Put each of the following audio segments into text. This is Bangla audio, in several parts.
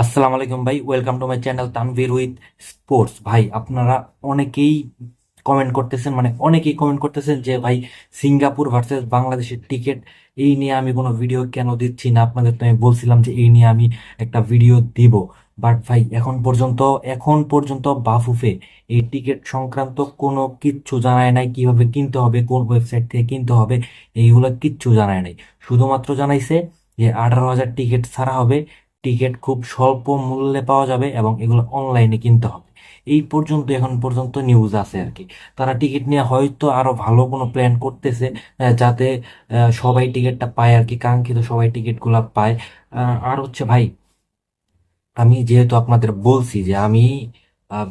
আসসালামু আলাইকুম ভাই welcome to my channel Tanvir with sports ভাই, আপনারা অনেকেই কমেন্ট করতেছেন মানে অনেকেই কমেন্ট করতেছেন যে, ভাই, সিঙ্গাপুর ভার্সেস বাংলাদেশের টিকিট এই নিয়ে আমি কোনো ভিডিও কেন দিচ্ছি না? আপনাদের তো আমি বলছিলাম যে, এই নিয়ে আমি একটা ভিডিও দিব। বাট ভাই, এখন পর্যন্ত এখন পর্যন্ত বাফুফে এই টিকিট সংক্রান্ত কোনো কিচ্ছু জানায় নাই, কীভাবে কিনতে হবে, কোন ওয়েবসাইট থেকে কিনতে হবে, এইগুলো কিচ্ছু জানায় নাই। শুধুমাত্র জানাইছে যে, আঠারো হাজার টিকিট ছাড়া হবে টিকিট খুব স্বল্প মূল্যে পাওয়া যাবে এবং এগুলো অনলাইনে কিনতে হবে। এই পর্যন্ত, এখন পর্যন্ত নিউজ আছে আর কি। তারা টিকিট নিয়ে হয়তো আরও ভালো কোনো প্ল্যান করতেছে যাতে সবাই টিকিটটা পায় আর কি, কাঙ্ক্ষিত সবাই টিকিটগুলো পায়। আর হচ্ছে ভাই, আমি যেহেতু আপনাদের বলছি যে আমি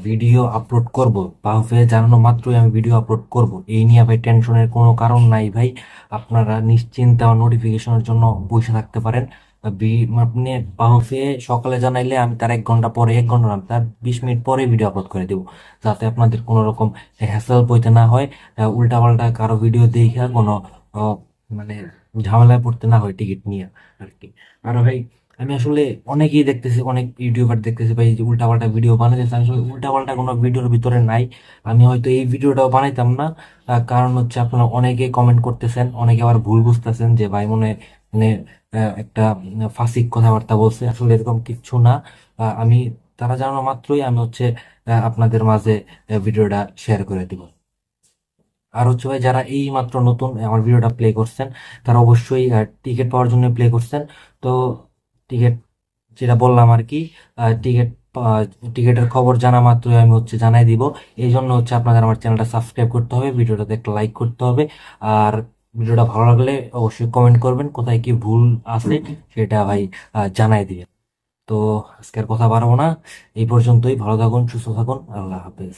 ভিডিও আপলোড করব। বাহুফে জানানো মাত্রই আমি ভিডিও আপলোড করব। এই নিয়ে ভাই টেনশনের কোনো কারণ নাই ভাই। আপনারা নিশ্চিন্তে আমার নোটিফিকেশনের জন্য বসে থাকতে পারেন। আপনি বাহুফে সকালে জানাইলে আমি তার এক ঘণ্টা পরে, এক ঘণ্টা তার বিশ মিনিট পরে ভিডিও আপলোড করে দেবো। যাতে আপনাদের কোনো রকম হ্যাসেল বইতে না হয়। উল্টা পাল্টা কারও ভিডিও দেখা কোনো মানে ঝামেলায় পড়তে না হয় টিকিট নিয়ে আর কি। আর ভাই আমি আসলে অনেকেই দেখতেছি, অনেক ইউটিউবার দেখতেছি, ভাই, যে উল্টাপাল্টা ভিডিও বানাইতেছে আমি আসলে উল্টাপাল্টা কোনো ভিডিওর ভিতরে নাই। আমি হয়তো এই ভিডিওটাও বানাইতাম না। কারণ হচ্ছে আপনারা অনেকেই কমেন্ট করতেছেন, অনেকে আবার ভুল বুঝতেছেন যে, ভাই, মনে মানে একটা ফাসিক কথাবার্তা বলছে। আসলে এরকম কিচ্ছু না। আমি, তারা জানানো মাত্রই আমি হচ্ছে আপনাদের মাঝে ভিডিওটা শেয়ার করে দিব। আর হচ্ছে, ভাই, যারা এই মাত্র নতুন, আমার ভিডিওটা প্লে করছেন, তারা অবশ্যই টিকিট পাওয়ার জন্য প্লে করছেন। তো টিকিট যেটা বললাম আর কি টিকিট টিকিটের খবর জানা মাত্রই আমি হচ্ছে জানাই দিব। এই জন্য হচ্ছে আপনাদের আমার চ্যানেলটা সাবস্ক্রাইব করতে হবে, ভিডিওটাতে একটা লাইক করতে হবে। আর ভিডিওটা ভালো লাগলে অবশ্যই কমেন্ট করবেন, কোথায় কি ভুল আছে সেটা ভাই জানাই দিবেন। তো আজকের কথা বাড়াবো না, এই পর্যন্তই, ভালো থাকুন, সুস্থ থাকুন, আল্লাহ হাফেজ।